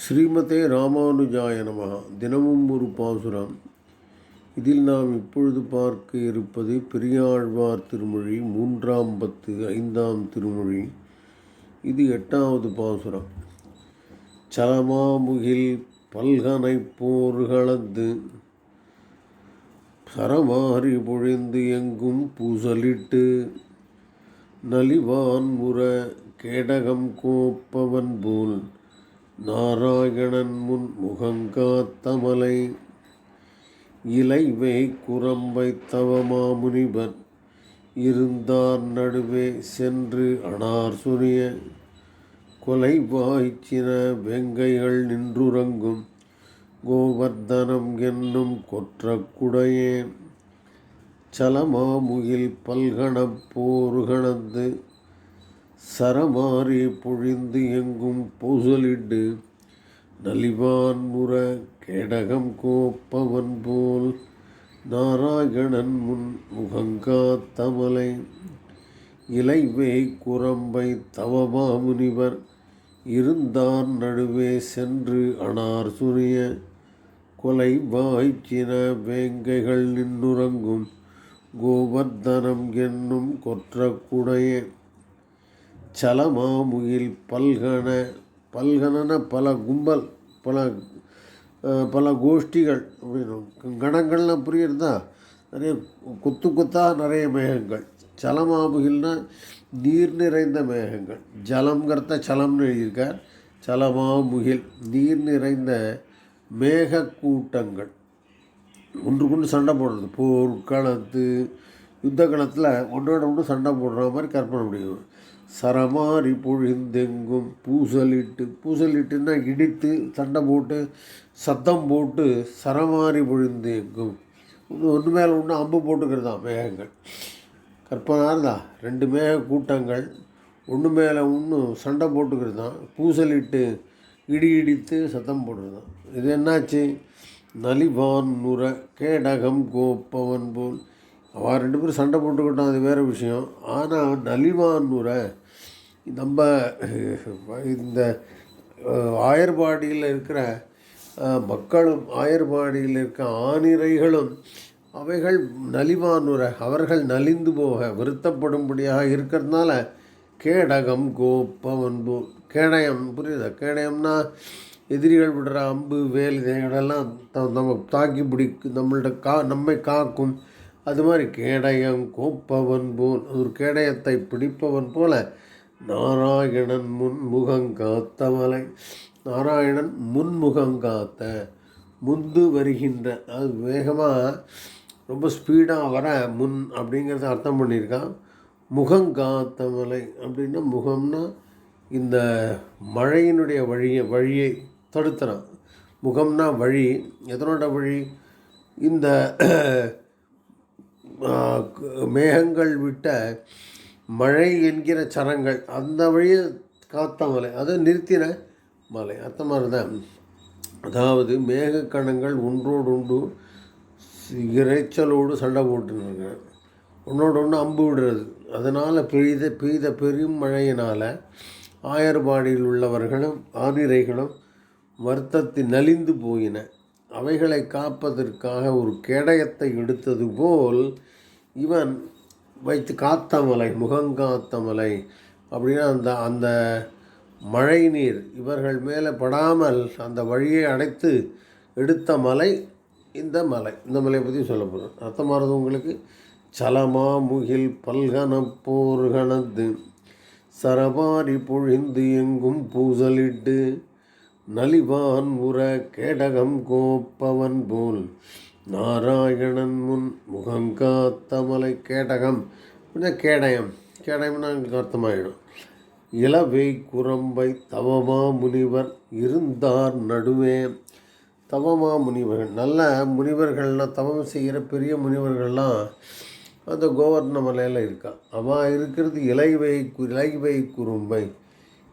ஸ்ரீமதே ராமானுஜாய நமகா தினமும் ஒரு பாசுரம். இதில் நாம் இப்பொழுது பார்க்க இருப்பது பெரியாழ்வார் திருமொழி மூன்றாம் பத்து ஐந்தாம் திருமொழி. இது எட்டாவது பாசுரம். சலமாமுகில் பல்கனை போர்களது. சரமாரி பொழிந்து எங்கும் பூசலிட்டு. நலிவான் முற கேடகம் கோப்பவன் போல். நாராயணன் முன் முகங்காத்தமலை இலைவை குரம்பை தவமாமுனிவர் இருந்தார் நடுவே சென்று அனார் சுரிய. கொலை வாய்ச்சின வெங்கைகள் நின்றுறங்கும் கோவர்தனம் என்னும் கொற்றக்குடையே சலமாமுகில் பல்கணப் போருகணந்து சரமாரி பொழிந்து எங்கும் பூசலிட்டு நலிவான் முற கேடகம் கோப்பவன் போல் நாராயணன் முன் முகங்காத்தமலை இலைவே குரம்பை தவமாமுனிவர் இருந்தார் நடுவே சென்று அனார் சுரிய. கொலை வாய்ச்சின வேங்கைகள் நின்னுறங்கும் கோவர்தனம் என்னும் கொற்றக்குடையே சலமாமுகில் பல்கன பல்கனன பல கும்பல் பல பல கோஷ்டிகள் அப்படின்னு கணங்கள்லாம் புரியுறதா? நிறைய கொத்து கொத்தாக நிறைய மேகங்கள். சலமாமுகில்னா நீர் நிறைந்த மேகங்கள். ஜலம்ங்கிறத சலம்னு எழுதியிருக்கார். சலமாமுகில் நீர் நிறைந்த மேக கூட்டங்கள் கொண்டு சண்டை போடுறது. போர் களத்து யுத்த களத்தில் ஒன்றோட ஒன்று சண்டை போடுற மாதிரி கற்பனை முடியும் சரமாரி பொழிந்தெங்கும் பூசலிட்டு பூசலிட்டுன்னா இடித்து சண்டை போட்டு சத்தம் போட்டு சரமாரி பொழிந்து எங்கும் ஒன்று மேலே ஒன்று அம்பு போட்டுக்கிறதான் மேகங்கள். கற்பனை ரெண்டு மேக கூட்டங்கள் ஒன்று மேலே ஒன்று சண்டை போட்டுக்கிறது தான் பூசலிட்டு இடி இடித்து சத்தம் போடுறது. தான் இது என்னாச்சு? நலிவான் நுர கேடகம் கோப்பவன் போல் அவள் ரெண்டு பேரும் சண்டை போட்டுக்கிட்டோம் அது வேறு விஷயம். ஆனால் நலிவான்னுரை நம்ம இந்த ஆயர்பாடியில் இருக்கிற மக்களும் ஆயர்பாடியில் இருக்க ஆணிரைகளும் அவைகள் நலிவானுர அவர்கள் நலிந்து போக வருத்தப்படும்படியாக இருக்கிறதுனால கேடகம் கோப்பவன் போல் கேடயம் புரியுதா? கேடயம்னா எதிரிகள் விடுற அம்பு வேல் இதெல்லாம் த- நம்ம தாக்கி பிடிக்கும் நம்மள்ட்ட கா நம்மை காக்கும் அது மாதிரி கேடயம் கோப்பவன் போல் ஒரு கேடயத்தை பிடிப்பவன் போல நாராயணன் முன்முகங்காத்தவலை நாராயணன் முன்முகங்காத்த முந்து வருகின்ற அது வேகமாக ரொம்ப ஸ்பீடாக வர முன் அப்படிங்கிறத அர்த்தம் பண்ணியிருக்கான். முகங்காத்தமலை அப்படின்னா முகம்னா இந்த மழையினுடைய வழியை வழியை தடுத்துறான். முகம்னா வழி எதனோட வழி? இந்த மேகங்கள் விட்ட மழை என்கிற சரங்கள் அந்த வழியை காத்த மலை அதை நிறுத்தின மலை. அந்த மாதிரி தான் அதாவது மேகக்கணங்கள் ஒன்றோடு ஒன்று இறைச்சலோடு சண்டை போட்டுருங்க ஒன்றோடு ஒன்று அம்பு விடுறது. அதனால் பெய்த பெய்த பெரும் மழையினால் ஆயர்பாடியில் உள்ளவர்களும் ஆனிரைகளும் வருத்தத்தில் நலிந்து போயின. அவைகளை காப்பதற்காக ஒரு கேடயத்தை எடுத்தது போல் இவன் வைத்து காத்த மலை முகங்காத்த மலை அப்படின்னா அந்த அந்த மழை நீர் இவர்கள் மேலே படாமல் அந்த வழியை அடைத்து எடுத்த மலை இந்த மலை. இந்த மலையை பற்றி சொல்ல போகிறோம் அர்த்தமானது உங்களுக்கு? சலமா முகில் பல்கன போர்கனது சரபாரி பொழிந்து எங்கும் பூசலிட்டு நலிவான் உற கேடகம் கோப்பவன் போல். நாராயணன் முன் முகங்காத்தமலை கேடகம். கொஞ்சம் கேடயம். கேடயம்னா எங்களுக்கு அர்த்தமாயிடும். இளவை குரம்பை தவமா முனிவர் இருந்தார் நடுவே. தவமா முனிவர்கள் நல்ல முனிவர்கள்லாம் தவம் செய்கிற பெரிய முனிவர்கள்லாம் அந்த கோவர்ண மலையில் இருக்கா. அவன் இருக்கிறது இலைவை கு- இலைவை குறும்பை.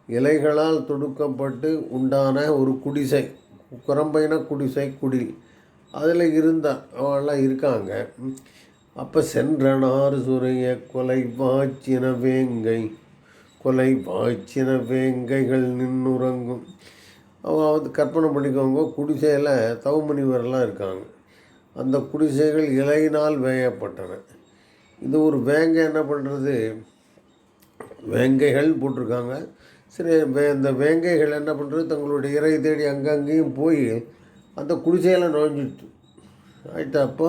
இலைகளால் தொடுக்கப்பட்டு உண்டான ஒரு குடிசை குரம்பைனா குடிசை குடில். அதில் இருந்தான் அவெல்லாம் இருக்காங்க. அப்போ சென்றனார் சுரைய கொலை வாச்சின வேங்கை கொலை வாய்ச்சின வேங்கைகள் நின்னுறங்கும். அவங்க வந்து கற்பனை பண்ணிக்கோங்க குடிசையில் தவமுனிவரெல்லாம் இருக்காங்க. அந்த குடிசைகள் இலையினால் வேயப்பட்டன. இது ஒரு வேங்கை என்ன பண்ணுறது வேங்கைகள் போட்டிருக்காங்க. சரி வே இந்த வேங்கைகள் என்ன பண்ணுறது தங்களுடைய இறை தேடி அங்கங்கேயும் போய் அந்த குடிசையில் நுழைஞ்சிட்டு ஆயிட்டு அப்போ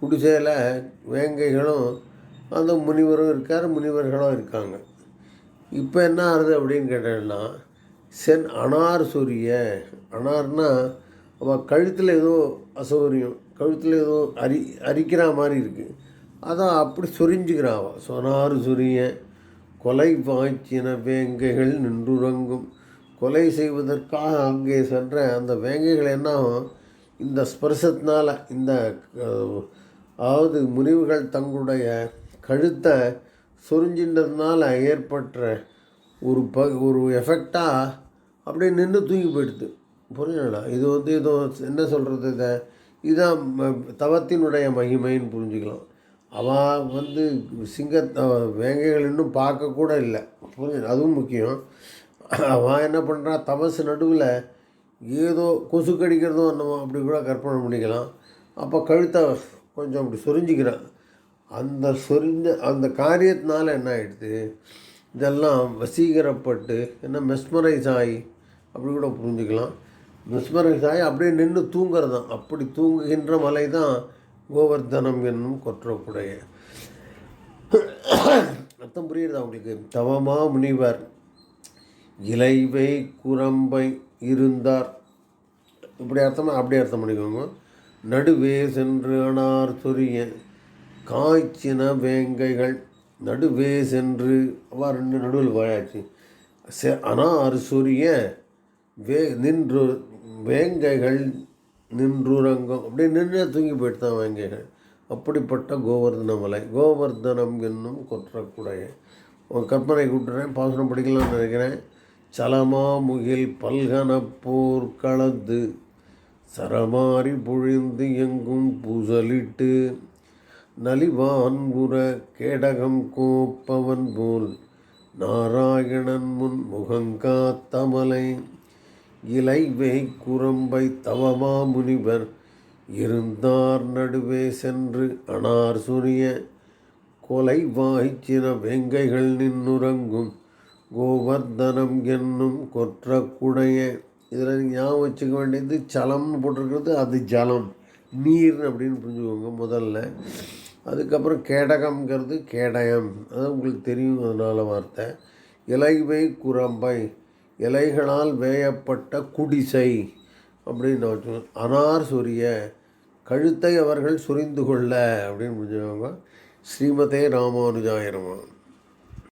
குடிசையில் வேங்கைகளும் அந்த முனிவரும் இருக்கார் முனிவர்களும் இருக்காங்க. இப்போ என்ன ஆகுது அப்படின்னு கேட்டேன்னா சென் அனார் சொரிய அனார்னா அவள் கழுத்தில் ஏதோ அசௌகரியம் கழுத்தில் ஏதோ அரி அரிக்கிற மாதிரி இருக்குது அதான் அப்படி சொரிஞ்சுக்கிறான் அவள் சொனார் சொரிய கொலை பாய்ச்சின வேங்கைகள் நின்றுறங்கும். கொலை செய்வதற்காக அங்கே சென்ற அந்த வேங்கைகள் என்னாகும் இந்த ஸ்பர்சத்தினால் இந்த அதாவது முறிவுகள் தங்களுடைய கழுத்தை சொரிஞ்சின்றதுனால ஏற்பட்ட ஒரு ப ஒரு எஃபெக்டாக அப்படியே நின்று தூங்கி போயிடுது. புரிஞ்சுங்களா இது வந்து இதோ என்ன சொல்கிறது இதை? இதுதான் தவத்தினுடைய மகிமைன்னு புரிஞ்சுக்கலாம். அவன் வந்து சிங்கத்தை வேங்கைகள் இன்னும் பார்க்கக்கூட இல்லை. புரிஞ்சு அதுவும் முக்கியம். அவன் என்ன பண்ணுறான் தமசு நடுவில் ஏதோ கொசு கடிக்கிறதும் என்னமோ அப்படி கூட கற்பனை பண்ணிக்கலாம். அப்போ கழுத்தை கொஞ்சம் அப்படி சொரிஞ்சிக்கிறான் அந்த சொரிஞ்ச அந்த காரியத்தினால என்ன ஆகிடுது இதெல்லாம் வசீகரப்பட்டு என்ன மெஸ்மரைஸ் ஆகி அப்படி கூட புரிஞ்சுக்கலாம். மெஸ்மரைஸ் ஆகி அப்படியே நின்று தூங்குறது தான் அப்படி தூங்குகின்ற மலை தான் கோவர்தனம் என்னும் கொற்றக்குடைய அர்த்தம் புரியுதா உங்களுக்கு? தவமா முனிவர் இலைவை குரம்பை இருந்தார். இப்படி அர்த்தம் அப்படி அர்த்தம் பண்ணிக்கோங்க. நடுவே சென்று அனார் சொரிய காய்ச்சின வேங்கைகள். நடுவே சென்று அவா ரெண்டு நடுவில் வாயாச்சு. செ அனார் சொரிய வே நின்று வேங்கைகள் நின்றுரங்கம் அப்படியே நின்று தூங்கி போயிட்டு தான் அப்படிப்பட்ட கோவர்தன மலை கோவர்தனம் என்னும் கொற்றக்குடைய கற்பனை கூட்டுறேன் பாசனம் படிக்கலாம்னு நினைக்கிறேன். சலமா முகில் பல்கனப்போர் போர் கலந்து சரமாரி பொழிந்து எங்கும் பூசலிட்டு நலிவான் உற கேடகம் கோப்பவன் போல் நாராயணன் முன் முகங்காத்தமலை இலைவை குரம்பை தவமா முனிவர் இருந்தார் நடுவே சென்று அனார் சுரிய கொலை வாய்ச்சின வெங்கைகள் நின்னுறங்கும் கோவர்தனம் என்னும் கொற்ற குடைய இதில் ஞாபகம் வச்சுக்க வேண்டியது சலம்னு போட்டிருக்கிறது அது ஜலம். நீர் அப்படின்னு புரிஞ்சுக்கோங்க முதல்ல. அதுக்கப்புறம் கேடகம்ங்கிறது கேடயம். அது உங்களுக்கு தெரியும் அதனால் வார்த்தை. இலைவை குரம்பை இலைகளால் வேயப்பட்ட குடிசை அப்படின்னு நான் வச்சுக்கோங்க அனார் சொரிய கழுத்தை அவர்கள் சொரிந்து கொள்ள அப்படின்னு முடிஞ்சவங்க. ஸ்ரீமதே ராமானுஜாயிரமான்